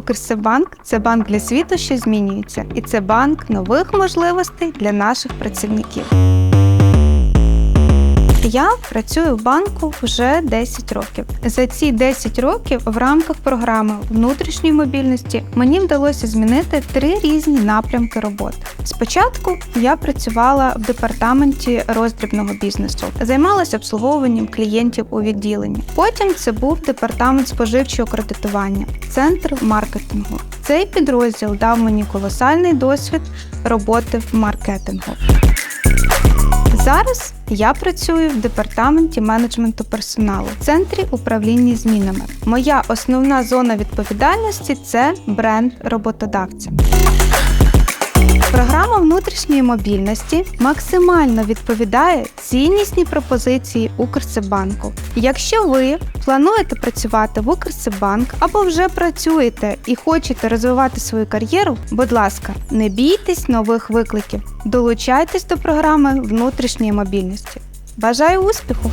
Укрсибанк це банк для світу, що змінюється, і це банк нових можливостей для наших працівників. Я працюю в банку вже 10 років. За ці 10 років в рамках програми внутрішньої мобільності мені вдалося змінити три різні напрямки роботи. Спочатку я працювала в департаменті роздрібного бізнесу, займалася обслуговуванням клієнтів у відділенні. Потім це був департамент споживчого кредитування, центр маркетингу. Цей підрозділ дав мені колосальний досвід роботи в маркетингу. Зараз я працюю в департаменті менеджменту персоналу в центрі управління змінами. Моя основна зона відповідальності це бренд роботодавця. Програма внутрішньої мобільності максимально відповідає ціннісній пропозиції Укрсибанку. Якщо ви плануєте працювати в Укрсибанк або вже працюєте і хочете розвивати свою кар'єру, будь ласка, не бійтесь нових викликів. Долучайтесь до програми внутрішньої мобільності. Бажаю успіху!